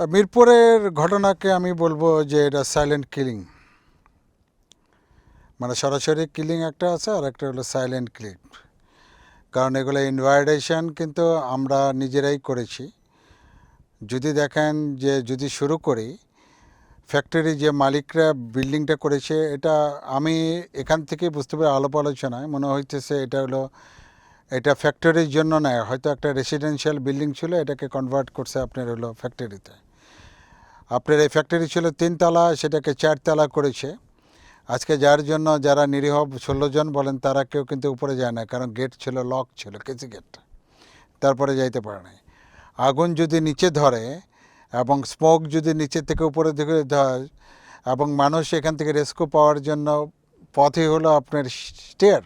মিরপুরের ঘটনাকে আমি বলব যে এটা সাইলেন্ট কিলিং মানে সরাসরি কিলিং একটা আছে, আর একটা হলো সাইলেন্ট কিলিং কারণ এগুলো ইনভাইটেশন কিন্তু আমরা নিজেরাই করেছি। যদি দেখেন যে যদি শুরু করি ফ্যাক্টরি যে মালিকরা বিল্ডিংটা করেছে, এটা আমি এখান থেকে বুঝতে পারি আলাপ আলোচনায় মনে হইতেছে এটা হলো, এটা ফ্যাক্টরির জন্য নয়, হয়তো একটা রেসিডেন্সিয়াল বিল্ডিং ছিল, এটাকে কনভার্ট করছে আপনার হলো ফ্যাক্টরিতে আপনার এই ফ্যাক্টরি ছিল তিনতলা, সেটাকে চারতলা করেছে। আজকে যার জন্য যারা নিরীহ ষোলো জন বলেন, তারা কেউ কিন্তু উপরে যায় না, কারণ গেট ছিল লক ছিল, কেসি গেট তারপরে যাইতে পারে নাই। আগুন যদি নিচে ধরে এবং স্মোক যদি নিচে থেকে উপরে দিকে ধরে এবং মানুষ এখান থেকে রেস্কিউ পাওয়ার জন্য পথই হলো আপনার স্টেয়ার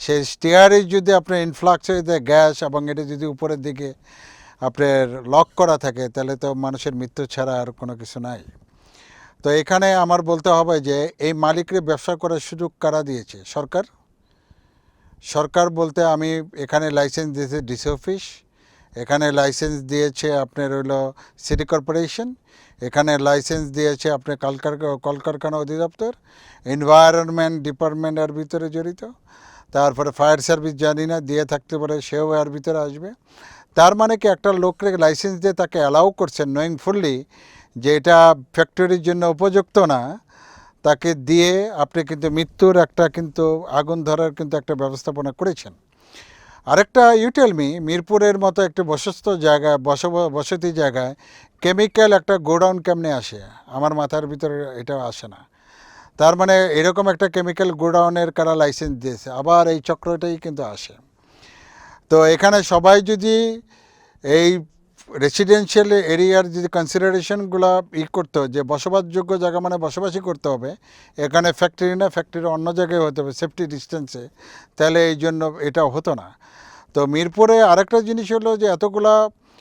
সেই স্টেয়ারে যদি আপনার ইনফ্লাক্স হয়ে যায় গ্যাস এবং এটা যদি উপরের দিকে আপনার লক করা থাকে, তাহলে তো মানুষের মৃত্যু ছাড়া আর কোনো কিছু নাই। তো এখানে আমার বলতে হবে যে, এই মালিকরে ব্যবসা করার সুযোগ কারা দিয়েছে? সরকার? সরকার বলতে আমি এখানে লাইসেন্স দিয়েছে ডিসি অফিস এখানে লাইসেন্স দিয়েছে আপনার হইল সিটি কর্পোরেশন এখানে লাইসেন্স দিয়েছে আপনার কলকার, কলকারখানা অধিদপ্তর এনভায়রনমেন্ট ডিপার্টমেন্ট এর ভিতরে জড়িত। তারপরে ফায়ার সার্ভিস জানি না, দিয়ে থাকতে পারে সেও এর ভিতরে আসবে। তার মানে কি একটা লোককে লাইসেন্স দিয়ে তাকে অ্যালাউ করছেন নোয়িং ফুললি যে এটা ফ্যাক্টরির জন্য উপযুক্ত না, তাকে দিয়ে আপনি কিন্তু মৃত্যুর একটা কিন্তু আগুন ধরার কিন্তু একটা ব্যবস্থাপনা করেছেন। আরেকটা ইউটেলমি মিরপুরের মতো একটি বসস্থ জায়গায় বস, বসতি জায়গায় কেমিক্যাল একটা গোডাউন কেমনে আসে? আমার মাথার ভিতরে এটা আসে না। তার মানে এরকম একটা কেমিক্যাল গোডাউনের কারা লাইসেন্স দিয়েছে? আবার এই চক্রটাই কিন্তু আসে। তো এখানে সবাই যদি এই রেসিডেন্সিয়াল এরিয়ার যদি কনসিডারেশনগুলো ই করতো যে বসবাসযোগ্য জায়গা মানে বসবাসই করতে হবে, এখানে ফ্যাক্টরি না ফ্যাক্টরি অন্য জায়গায় হতে হবে সেফটি ডিস্টেন্সে তাহলে এই জন্য এটা হতো না। তো মিরপুরে আরেকটা জিনিস হলো যে এতগুলা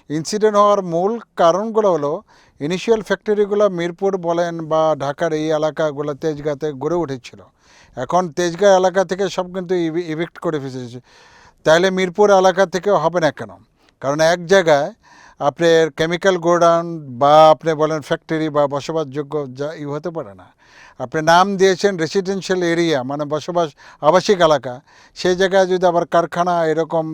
ইনসিডেন্ট হওয়ার মূল কারণগুলো হলো ইনিশিয়াল ফ্যাক্টরিগুলো মিরপুর বলেন বা ঢাকার এই এলাকাগুলো তেজগাঁতে গড়ে উঠেছিল। এখন তেজগাঁ এলাকা থেকে সব কিন্তু ইভিক্ট করে ফেসেছে তাহলে মিরপুর এলাকা থেকেও হবে না কেন? কারণ এক জায়গায় আপনার কেমিক্যাল গোডাউন বা আপনি বলেন ফ্যাক্টরি বা বসবাসযোগ্য যা ই হতে পারে না। আপনি নাম দিয়েছেন রেসিডেন্সিয়াল এরিয়া মানে বসবাস আবাসিক এলাকা। সেই জায়গায় যদি আবার কারখানা এরকম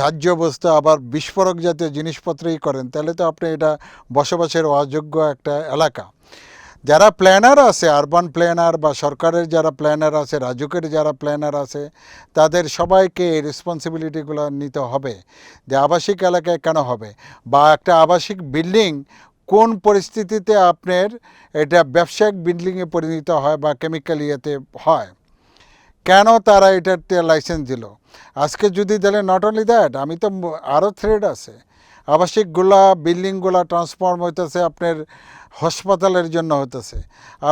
ধার্য বস্তু আবার বিস্ফোরক জাতীয় জিনিসপত্রই করেন, তাহলে তো আপনি এটা বসবাসের অযোগ্য একটা এলাকা। যারা প্ল্যানার আছে আরবান প্ল্যানার বা সরকারের যারা প্ল্যানার আছে রাজুকের যারা প্ল্যানার আছে, তাদের সবাইকে এই রেসপন্সিবিলিটিগুলো নিতে হবে। যে আবাসিক এলাকায় কেন হবে? বা একটা আবাসিক বিল্ডিং কোন পরিস্থিতিতে আপনার এটা ব্যবসায়িক বিল্ডিংয়ে পরিণত হয় বা কেমিক্যাল ইয়েতে হয়? কেন তারা এটাতে লাইসেন্স দিল? আজকে যদি দিলে নট অনলি দ্যাট আমি তো আরও থ্রেড আছে। আবাসিকগুলা বিল্ডিংগুলা ট্রান্সফর্ম হইতেছে আপনার হাসপাতালের জন্য হতেছে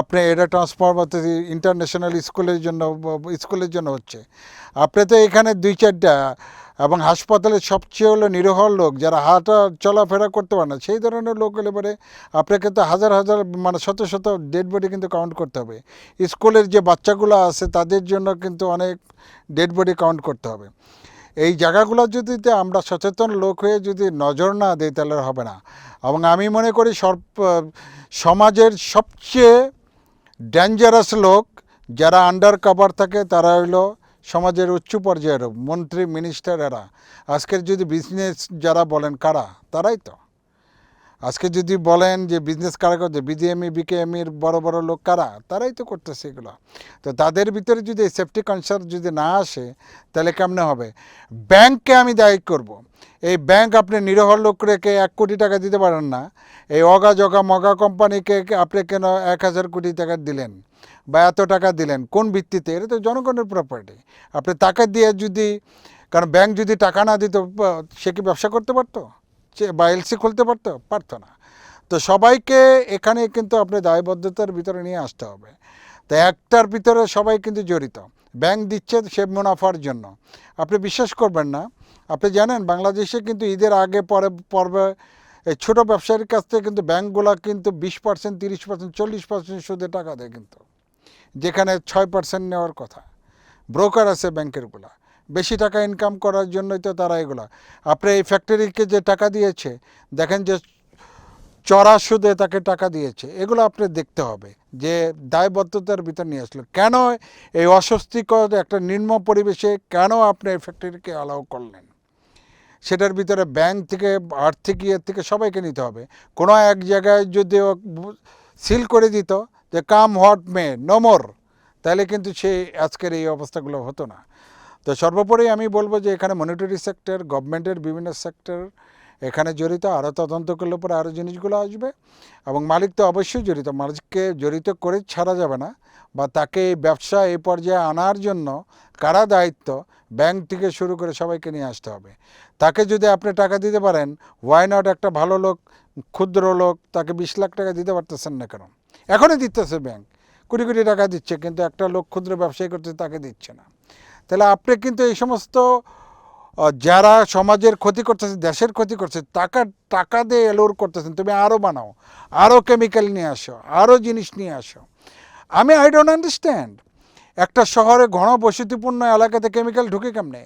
আপনি এটা ট্রান্সফর্ম হতেছে ইন্টারন্যাশনাল স্কুলের জন্য স্কুলের জন্য হচ্ছে। আপনি তো এখানে দুই চারটা এবং হাসপাতালের সবচেয়ে হলো নিরহ লোক যারা হাঁটা চলাফেরা করতে পারে না, সেই ধরনের লোক হলে পরে আপনাকে তো হাজার হাজার মানে শত শত ডেড বডি কিন্তু কাউন্ট করতে হবে। স্কুলের যে বাচ্চাগুলো আছে তাদের জন্য কিন্তু অনেক ডেড বডি কাউন্ট করতে হবে। এই জায়গাগুলো যদি আমরা সচেতন লোক হয়ে যদি নজর না দিই তাহলে হবে না। এবং আমি মনে করি সর্ব সমাজের সবচেয়ে ডেঞ্জারাস লোক যারা আন্ডার কভার থাকে তারা হইল সমাজের উচ্চ পর্যায়ের মন্ত্রী মিনিস্টার এরা। আজকের যদি বিজনেস যারা বলেন কারা? তারাই তো। আজকে যদি বলেন যে বিজনেস কারা করছে বিজিএমই বিকেএমির বড় বড় লোক কারা, তারাই তো করতেছে এগুলো। তো তাদের ভিতরে যদি সেফটি কনসার্ন যদি না আসে, তাহলে কেমনে হবে? ব্যাংককে আমি দায়ী করব। এই ব্যাংক আপনি নিরহ রেখে এক কোটি টাকা দিতে পারেন না। এই অগা জগা মগা কোম্পানিকে আপনি কেন এক হাজার কোটি টাকা দিলেন বা এত টাকা দিলেন? কোন ভিত্তিতে? এটা তো জনগণের প্রপার্টি আপনি টাকা দিয়ে যদি, কারণ ব্যাংক যদি টাকা না দিত, সে কি ব্যবসা করতে পারতো? বা এলসি খুলতে পারতো পারতো না। তো সবাইকে এখানে কিন্তু আপনি দায়বদ্ধতার ভিতরে নিয়ে আসতে হবে। তো একটার ভিতরে সবাই কিন্তু জড়িত। ব্যাংক দিচ্ছে সে মুনাফার জন্য। আপনি বিশ্বাস করবেন না। আপনি জানেন বাংলাদেশে কিন্তু ঈদের আগে পরে পর্বে এই ছোটো ব্যবসায়ীর কাছ থেকে কিন্তু ব্যাংকগুলো কিন্তু বিশ পার্সেন্ট, তিরিশ পার্সেন্ট, চল্লিশ পার্সেন্ট সুদে টাকা দেয় কিন্তু। যেখানে ছয় পার্সেন্ট নেওয়ার কথা। ব্রোকার আছে ব্যাংকেরগুলা। বেশি টাকা ইনকাম করার জন্যই তো তারা এগুলা। আপনি এই ফ্যাক্টরিকে যে টাকা দিয়েছে, দেখেন যে চড়া সুদে তাকে টাকা দিয়েছে, এগুলো আপনি দেখতে হবে। যে দায়বদ্ধতার ভিতর নিয়ে আসলো। কেন এই অস্বস্তিকর একটা নিম্ন পরিবেশে কেন আপনি এই ফ্যাক্টরিকে অ্যালাউ করলেন? সেটার ভিতরে ব্যাংক থেকে, আর্থিক ইয়ের থেকে সবাইকে নিতে হবে। কোনো এক জায়গায় যদি সিল করে দিত যে কাম হোয়াট মে নোমর তাহলে কিন্তু সেই আজকের এই অবস্থাগুলো হতো না। তো সর্বোপরি আমি বলব যে এখানে মনিটারি সেক্টর গভর্নমেন্টের বিভিন্ন সেক্টর এখানে জড়িত আরও তদন্ত করলে পরে আরও জিনিসগুলো আসবে এবং মালিক তো অবশ্যই জড়িত, মালিককে জড়িত করে ছাড়া যাবে না বা তাকে এই ব্যবসা এই পর্যায়ে আনার জন্য কারা দায়িত্ব? ব্যাংক থেকে শুরু করে সবাইকে নিয়ে আসতে হবে। তাকে যদি আপনি টাকা দিতে পারেন ওয়াই নট একটা ভালো লোক, ক্ষুদ্র লোক, তাকে বিশ লাখ টাকা দিতে পারতেছেন না কেন? এখনই দিতেছে ব্যাংক। কোটি কোটি টাকা দিচ্ছে, কিন্তু একটা লোক ক্ষুদ্র ব্যবসায়ী করতে তাকে দিচ্ছে না। তাহলে আপনি কিন্তু এই সমস্ত যারা সমাজের ক্ষতি করতেছে, দেশের ক্ষতি করছে, টাকা টাকা দিয়ে এলোর করতেছেন, তুমি আরও বানাও আরও কেমিক্যাল নিয়ে আসো আরও জিনিস নিয়ে আসো। আমি আই ডোন্ট আন্ডারস্ট্যান্ড একটা শহরে ঘন বসতিপূর্ণ এলাকাতে কেমিক্যাল ঢুকে কেমনে?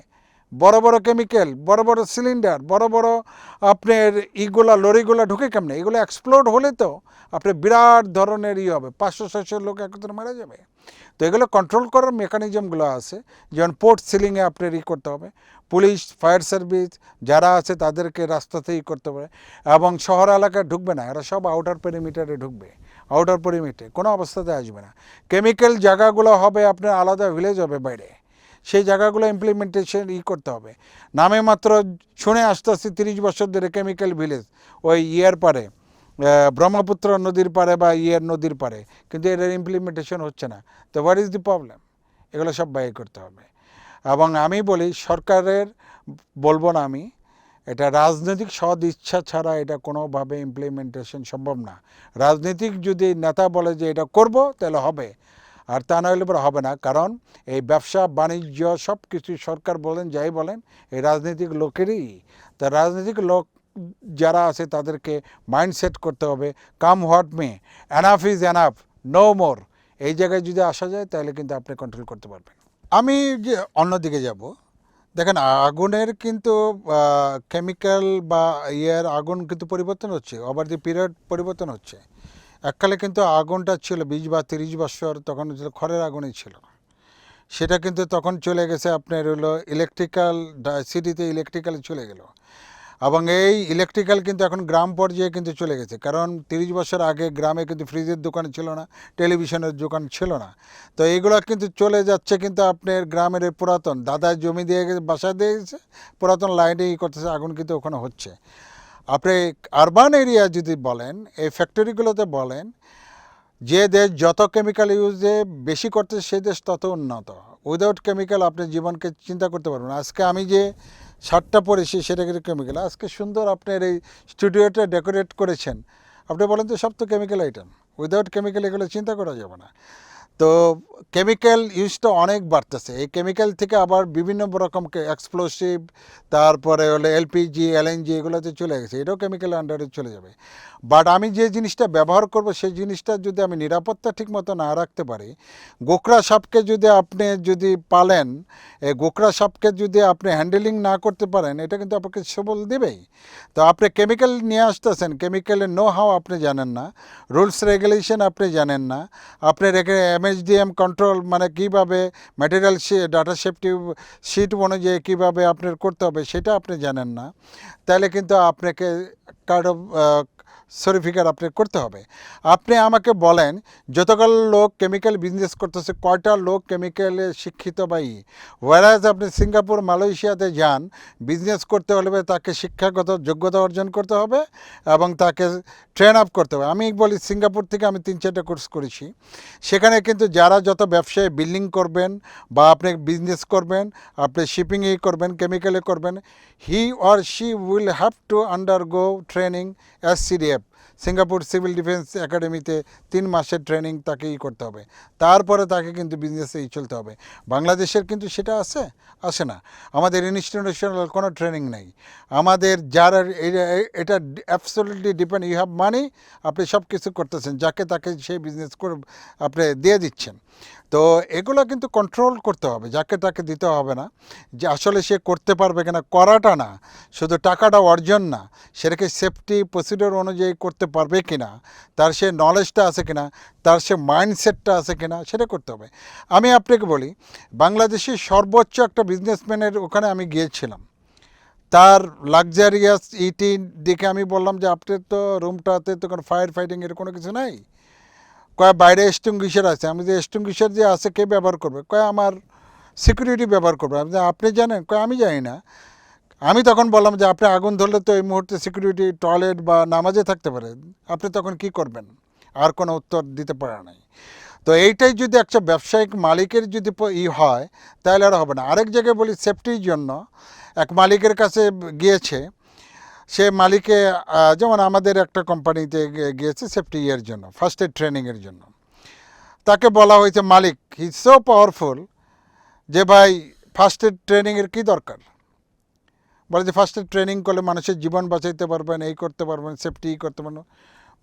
বড় বড় কেমিক্যাল বড় বড় সিলিন্ডার বড় বড় আপনার ইগুলা, লরিগুলা ঢুকে কেমনে? এগুলো এক্সপ্লোড হলে তো আপনার বিরাট ধরনের ই হবে, পাঁচশো, ছয়শো লোক একত্রে মারা যাবে। তো এগুলো কন্ট্রোল করার মেকানিজমগুলো আছে। যেমন পোর্ট সিলিংয়ে আপনার ই করতে হবে। পুলিশ ফায়ার সার্ভিস যারা আছে তাদেরকে রাস্তাতেই করতে হবে। এবং শহর এলাকায় ঢুকবে না, এরা সব আউটার পেরিমিটারে ঢুকবে। আউটার পেরিমিটারে কোনো অবস্থাতে আসবে না। কেমিক্যাল জায়গাগুলো হবে আপনার আলাদা ভিলেজ হবে বাইরে। সেই জায়গাগুলো ইমপ্লিমেন্টেশন ই করতে হবে। নামে মাত্র শুনে আসতে আসতে তিরিশ বছর ধরে কেমিক্যাল ভিলেজ ওই ইয়ার পারে ব্রহ্মপুত্র নদীর পারে বা ইয়ের নদীর পারে কিন্তু এটার ইমপ্লিমেন্টেশন হচ্ছে না। তো হোয়াট ইজ দি প্রবলেম এগুলো সব ব্যয় করতে হবে। এবং আমি বলি, সরকারের, বলব না আমি, এটা রাজনৈতিক সদ ইচ্ছা ছাড়া এটা কোনোভাবে ইমপ্লিমেন্টেশন সম্ভব না। রাজনৈতিক যদি নেতা বলে যে এটা করব, তাহলে হবে। আর তা না হলে পরে হবে না, কারণ এই ব্যবসা, বাণিজ্য সব কিছু সরকার বলেন, যাই বলেন, এই রাজনৈতিক লোকেরই। তা রাজনৈতিক লোক যারা আছে তাদেরকে মাইন্ড সেট করতে হবে। Come what may enough is enough no more এই জায়গায় যদি আসা যায়, তাহলে কিন্তু আপনি কন্ট্রোল করতে পারবেন। আমি যে অন্যদিকে যাব, দেখেন আগুনের কিন্তু কেমিক্যাল বা ইয়ের আগুন কিন্তু পরিবর্তন হচ্ছে ওভার দি পিরিয়ড পরিবর্তন হচ্ছে। এককালে কিন্তু আগুনটা ছিল বিশ বা তিরিশ বছর, তখন ছিল খড়ের আগুনই ছিল। সেটা কিন্তু তখন চলে গেছে আপনার হলো ইলেকট্রিক্যাল সিটিতে ইলেকট্রিক্যাল চলে গেল। এবং এই ইলেকট্রিক্যাল কিন্তু এখন গ্রাম পর্যায়ে কিন্তু চলে গেছে। কারণ তিরিশ বছর আগে গ্রামে কিন্তু ফ্রিজের দোকান ছিল না টেলিভিশনের দোকান ছিল না। তো এইগুলো কিন্তু চলে যাচ্ছে কিন্তু আপনার গ্রামের পুরাতন। দাদার জমি দিয়ে গেছে, বাসা দিয়ে গেছে, পুরাতন লাইনে ই করতেছে, আগুন কিন্তু ওখানে হচ্ছে। আপনি আরবান এরিয়া যদি বলেন, এই ফ্যাক্টরিগুলোতে বলেন, যে দেশ যত কেমিক্যাল ইউজে বেশি করতেছে সেই দেশ তত উন্নত। উইদাউট কেমিক্যাল আপনি জীবনকে চিন্তা করতে পারবেন না। আজকে আমি যে শার্টটা পরেছি, সেটা কিন্তু কেমিক্যাল আজকে সুন্দর আপনার এই স্টুডিওটা ডেকোরেট করেছেন। আপনি বলেন তো সব তো কেমিক্যাল আইটেম উইদাউট কেমিক্যাল এগুলো চিন্তা করা যাবে না। তো কেমিক্যাল ইউজটা অনেক বাড়তেছে। এই কেমিক্যাল থেকে আবার বিভিন্ন রকম এক্সপ্লোসিভ তারপরে হলো এলপিজি এলএনজি এগুলোতে চলে গেছে। এটাও কেমিক্যাল আন্ডারে চলে যাবে। বাট আমি যে জিনিসটা ব্যবহার করব, সেই জিনিসটা যদি আমি নিরাপত্তা ঠিকমতো না রাখতে পারি গোকরা সাপকে যদি আপনি যদি পালেন গোকরা সাপকে যদি আপনি হ্যান্ডেলিং না করতে পারেন, এটা কিন্তু আপনাকে সবল দেবেই। তো আপনি কেমিক্যাল নিয়ে আসতেছেন কেমিক্যালের নো হাও আপনি জানেন না রুলস রেগুলেশন আপনি জানেন না আপনার এখানে এমএইচডিএম কন্ট্রোল মানে কীভাবে ম্যাটেরিয়াল ডাটা সেফটি শিট অনুযায়ী কীভাবে আপনার করতে হবে, সেটা আপনি জানেন না। তাহলে কিন্তু আপনাকে কার্ড অফ সার্টিফিকেট আপনি করতে হবে। আপনি আমাকে বলেন, যতকাল লোক কেমিক্যাল বিজনেস করতেছে, কয়টা লোক কেমিক্যালে শিক্ষিত বা ই? ওয়ারাজ আপনি সিঙ্গাপুর, মালয়েশিয়াতে যান বিজনেস করতে হলে তাকে শিক্ষাগত যোগ্যতা অর্জন করতে হবে এবং তাকে ট্রেন আপ করতে হবে। আমি বলি, সিঙ্গাপুর থেকে আমি তিন, চারটে কোর্স করেছি। সেখানে কিন্তু যারা যত ব্যবসায় বিল্ডিং করবেন বা আপনি বিজনেস করবেন, আপনি শিপিংয়ে করবেন কেমিক্যালে করবেন he or she will have to undergo training S CDF Singapore civil defence একাডেমিতে তিন মাসের ট্রেনিং তাকে ই করতে হবে। তারপরে তাকে কিন্তু বিজনেসে ই চলতে হবে। বাংলাদেশের কিন্তু সেটা আছে, আসে না। আমাদের ইনস্টিটিউশনাল কোনো ট্রেনিং নেই। আমাদের যারা এটা absolutely depend you have money আপনি সব কিছু করতেছেন, যাকে তাকে সেই বিজনেস করে আপনি দিয়ে দিচ্ছেন। তো এগুলো কিন্তু কন্ট্রোল করতে হবে, যাকে তাকে দিতে হবে না। যে আসলে সে করতে পারবে কিনা করাটা না, শুধু টাকাটা অর্জন না, সেটাকে সেফটি প্রসিডিওর অনুযায়ী করতে পারবে কিনা, তার সে নলেজটা আছে কিনা, তার সে মাইন্ডসেটটা আছে কিনা, সেটা করতে হবে। আমি আপনাকে বলি, বাংলাদেশের সর্বোচ্চ একটা বিজনেসম্যানের ওখানে আমি গিয়েছিলাম। তার লাক্সারিয়াস ইটি দেখে আমি বললাম যে আপনার তো রুমটাতে তো কোনো ফায়ার ফাইটিংয়ের কোনো কিছু নাই? কয় বাইরে এস্টুঙ্গিশার আছে? আমি যে এস্টুঙ্গিশার যে আছে, কে ব্যবহার করবে? কয় আমার সিকিউরিটি ব্যবহার করবে? আমি আপনি জানেন? কয় আমি জানি না। আমি তখন বললাম যে, আপনি আগুন ধরলে তো এই মুহূর্তে সিকিউরিটি টয়লেট বা নামাজে থাকতে পারে। আপনি তখন কি করবেন? আর কোনো উত্তর দিতে পারে নাই। তো এইটাই যদি একটা ব্যবসায়িক মালিকের যদি ই হয়, তাহলে আর হবে না। আরেক জায়গায় বলি সেফটির জন্য এক মালিকের কাছে গিয়েছে সে মালিকে যেমন আমাদের একটা কোম্পানিতে গিয়েছে সেফটি ইয়ের জন্য ফার্স্ট এড ট্রেনিংয়ের জন্য তাকে বলা হয়েছে মালিক হি সো পাওয়ারফুল যে ভাই ফার্স্ট এড ট্রেনিংয়ের কী দরকার বলে যে ফার্স্ট এড ট্রেনিং করলে মানুষের জীবন বাঁচাইতে পারবেন এই করতে পারবেন সেফটি করতে পারবেন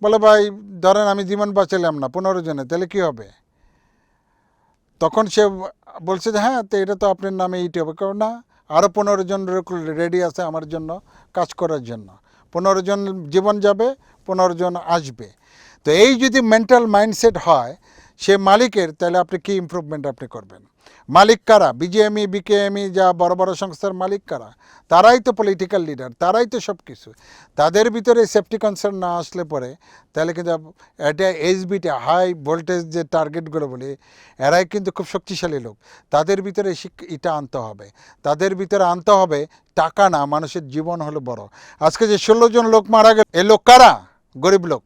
বলে ভাই ধরেন আমি জীবন বাঁচালাম না পনেরো জনে তাহলে কী হবে তখন সে বলছে যে হ্যাঁ তো এটা তো আপনার নামে ইটি হবে কারণ না আরও পনেরো জন রেডি আছে আমার জন্য কাজ করার জন্য। পনেরো জন জীবন যাবে, পনেরো জন আসবে। তো এই যদি মেন্টাল মাইন্ডসেট হয় সে মালিকের, তাহলে আপনি কি ইম্প্রুভমেন্ট আপনি করবেন? মালিক কারা? বিজেএমই বিকেএমই যা বড় বড় সংস্থার মালিক কারা? তারাই তো পলিটিক্যাল লিডার তারাই তো সব কিছু তাদের ভিতরে সেফটি কনসার্ন না আসলে পরে, তাহলে কিন্তু এটা এইচবিটা হাই ভোল্টেজ যে টার্গেটগুলো বলি, এরাই কিন্তু খুব শক্তিশালী লোক। তাদের ভিতরে এটা আনতে হবে। তাদের ভিতরে আনতে হবে টাকা না, মানুষের জীবন হলো বড়। আজকে যে ষোলো জন লোক মারা গেল, এ লোক কারা? গরিব লোক।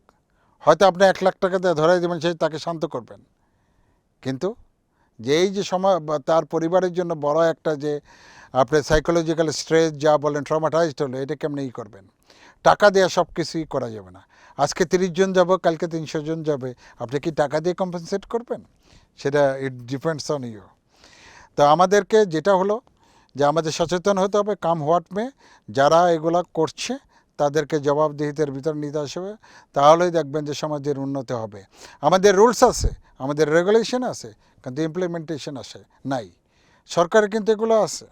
হয়তো আপনি এক লাখ টাকা দিয়ে ধরাই দেবেন, সেই তাকে শান্ত করবেন। কিন্তু যে এই যে সময় তার পরিবারের জন্য বড় একটা যে আপনার সাইকোলজিক্যাল স্ট্রেস যা বলেন ট্রমাটাইজড হলো এটা কেমনি ই করবেন? টাকা দেওয়া সব কিছুই করা যাবে না। আজকে তিরিশ জন যাব, কালকে তিনশো জন যাবে। আপনি কি টাকা দিয়ে কম্পেনসেট করবেন? সেটা ইট ডিপেন্ডস অন ইউ তো আমাদেরকে যেটা হলো যে আমাদের সচেতন হতে হবে কাম হোয়াট মে যারা এগুলা করছে তাদেরকে জবাবদিহিতার ভিতর নিতে আসবে, তাহলেই দেখবেন যে সমাজের উন্নতি হবে। আমাদের রুলস আছে, আমাদের রেগুলেশন আছে, কিন্তু ইমপ্লিমেন্টেশন আসে নাই। সরকারের কিন্তু এগুলো আছে।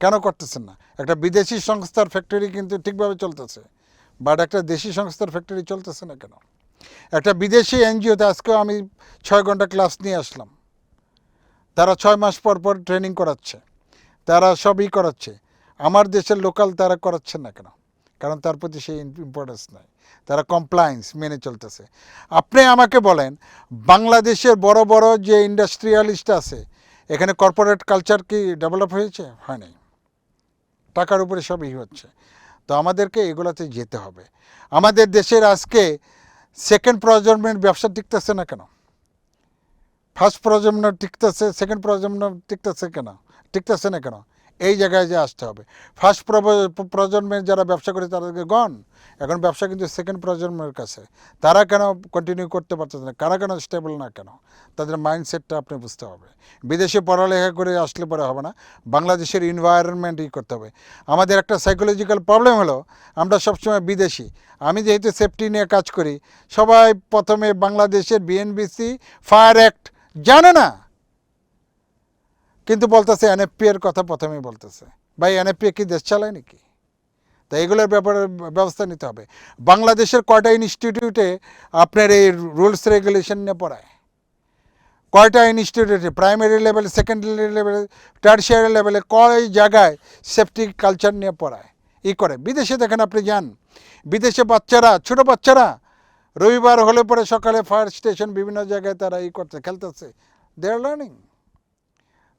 কেন করতেছেন না? একটা বিদেশি সংস্থার ফ্যাক্টরি কিন্তু ঠিকভাবে চলতেছে বাট একটা দেশি সংস্থার ফ্যাক্টরি চলতেছে না কেন? একটা বিদেশি এনজিওতে আজকেও আমি ছয় ঘণ্টা ক্লাস নিয়ে আসলাম। তারা ছয় মাস পর পর ট্রেনিং করাচ্ছে, তারা সবই করাচ্ছে। আমার দেশের লোকাল তারা করাচ্ছে না কেন? কারণ তার প্রতি সেই ইম্পর্টেন্স নাই। তারা কমপ্লায়েন্স মেনে চলতেছে। আপনি আমাকে বলেন, বাংলাদেশের বড় বড় যে ইন্ডাস্ট্রিয়ালিস্ট আছে, এখানে কর্পোরেট কালচার কি ডেভেলপ হয়েছে? হয় নাই। টাকার উপরে সবই হচ্ছে। তো আমাদেরকে এগুলোতে যেতে হবে। আমাদের দেশের আজকে সেকেন্ড প্রজন্মের ব্যবসা টিকতেছে না কেন? ফার্স্ট প্রজন্ম টিকতেছে সেকেন্ড প্রজন্ম টিকতেছে কেন? টিকতেছে না কেন? এই জায়গায় যে আসতে হবে। ফার্স্ট প্রজন্মের যারা ব্যবসা করে তাদেরকে গন এখন ব্যবসা কিন্তু সেকেন্ড প্রজন্মের কাছে। তারা কেন কন্টিনিউ করতে পারতেছে না? কারা কেন স্টেবল না কেন? তাদের মাইন্ডসেটটা আপনি বুঝতে হবে। বিদেশে পড়ালেখা করে আসলে পরে হবে না। বাংলাদেশের এনভায়রনমেন্ট ই করতে হবে। আমাদের একটা সাইকোলজিক্যাল প্রবলেম হলো, আমরা সবসময় বিদেশি। আমি যেহেতু সেফটি নিয়ে কাজ করি, সবাই প্রথমে বাংলাদেশের বিএনবিসি ফায়ার অ্যাক্ট জানে না। কিন্তু বলতেছে এনএফপি এর কথা প্রথমেই বলতেছে। ভাই এনএফপি কি দেশ চালায় নাকি? তা এগুলোর ব্যাপারে ব্যবস্থা নিতে হবে। বাংলাদেশের কয়টা ইনস্টিটিউটে আপনার এই রুলস রেগুলেশন নিয়ে পড়ায়? কয়টা ইনস্টিটিউটে? প্রাইমারি লেভেলে, সেকেন্ডারি লেভেলে, টার্সিয়ারি লেভেলে, কয় জায়গায় সেফটি কালচার নিয়ে পড়ায়? ই করে। বিদেশে দেখেন আপনি যান। বিদেশে বাচ্চারা, ছোট বাচ্চারা রবিবার হলে পরে সকালে ফায়ার স্টেশন বিভিন্ন জায়গায় তারা ই করতে, খেলতেছে। দে আর লার্নিং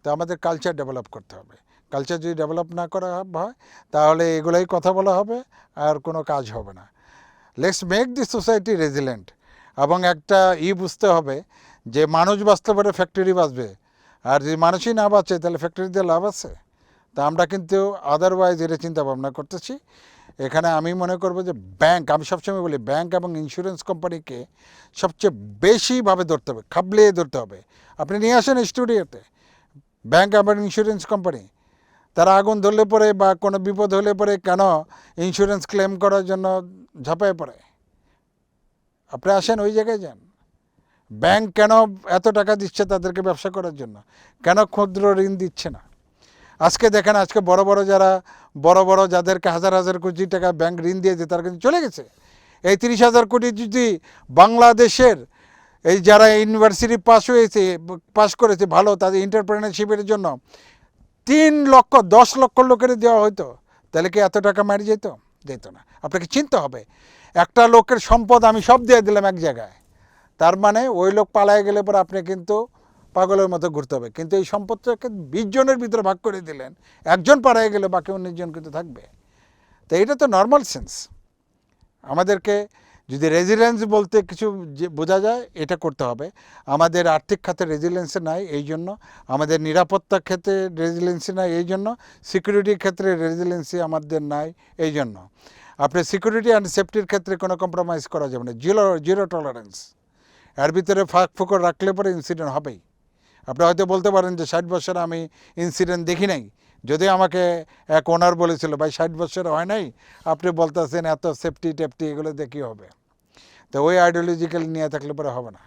তো আমাদের কালচার ডেভেলপ করতে হবে। কালচার যদি ডেভেলপ না করা হয়, তাহলে এগুলোই কথা বলা হবে আর কোনো কাজ হবে না। Let's make the society resilient এবং একটা ই বুঝতে হবে যে মানুষ বাঁচতে পারে ফ্যাক্টরি বাঁচবে। আর যদি মানুষই না বাঁচে, তাহলে ফ্যাক্টরি দিয়ে লাভ আছে। তা আমরা কিন্তু আদারওয়াইজ এটা চিন্তা ভাবনা করতেছি। এখানে আমি মনে করব যে ব্যাংক আমি সবসময় বলি ব্যাংক এবং ইন্স্যুরেন্স কোম্পানিকে সবচেয়ে বেশিভাবে ধরতে হবে খাবলিয়ে ধরতে হবে। আপনি নিয়ে আসেন স্টুডিওতে ব্যাংক এবং ইন্স্যুরেন্স কোম্পানি তারা আগুন ধরলে পরে বা কোনো বিপদ হলে পরে কেন ইন্স্যুরেন্স ক্লেম করার জন্য ঝাঁপায় পড়ে? আপনি আসেন ওই জায়গায় যান। ব্যাংক কেন এত টাকা দিচ্ছে তাদেরকে ব্যবসা করার জন্য? কেন ক্ষুদ্র ঋণ দিচ্ছে না? আজকে দেখেন, আজকে বড় বড় যারা, বড় বড় যাদেরকে হাজার হাজার কোটি টাকা ব্যাংক ঋণ দিয়েছে, তারা কিন্তু চলে গেছে। এই তিরিশ হাজার কোটি যদি বাংলাদেশের এই যারা ইউনিভার্সিটি পাস হয়েছে, পাস করেছে ভালো, তাদের এন্টারপ্রেনারশিপের জন্য তিন লক্ষ, দশ লক্ষ লোকের দেওয়া হতো তাহলে কি এত টাকা মারি যেত? যেত না। আপনাকে চিনতে হবে, একটা লোকের সম্পদ আমি সব দিয়ে দিলাম এক জায়গায়। তার মানে ওই লোক পালায় গেলে পরে আপনি কিন্তু পাগলের মতো ঘুরতে হবে। কিন্তু এই সম্পদটাকে বিশ জনের ভিতরে ভাগ করে দিলেন, একজন পালায় গেলে বাকি উনিশ জন কিন্তু থাকবে। তো এটা তো নর্মাল সেন্স আমাদেরকে যদি রেজিলেন্স বলতে কিছু যে বোঝা যায়, এটা করতে হবে। আমাদের আর্থিক খাতে রেজিলেন্সে নাই, এই জন্য। আমাদের নিরাপত্তার ক্ষেত্রে রেজিলেন্সি নাই, এই জন্য। সিকিউরিটির ক্ষেত্রে রেজিলেন্সি আমাদের নাই, এই জন্য। আপনি সিকিউরিটি অ্যান্ড সেফটির ক্ষেত্রে কোনো কম্প্রোমাইজ করা যাবে না। জিরো জিরো টলারেন্স এর ভিতরে ফাঁক ফুকর রাখলে পরে ইনসিডেন্ট হবেই। আপনি হয়তো বলতে পারেন যে ষাট বছর আমি ইনসিডেন্ট দেখি নাই। যদি আমাকে এক ওনার বলেছিল, ভাই, ষাট বছর হয় নাই, আপনি বলতেছেন এত সেফটি টেফটি এগুলো দেখি হবে? তো ওই আইডিওলজিক্যাল নিয়ে থাকলে পরে হবে না।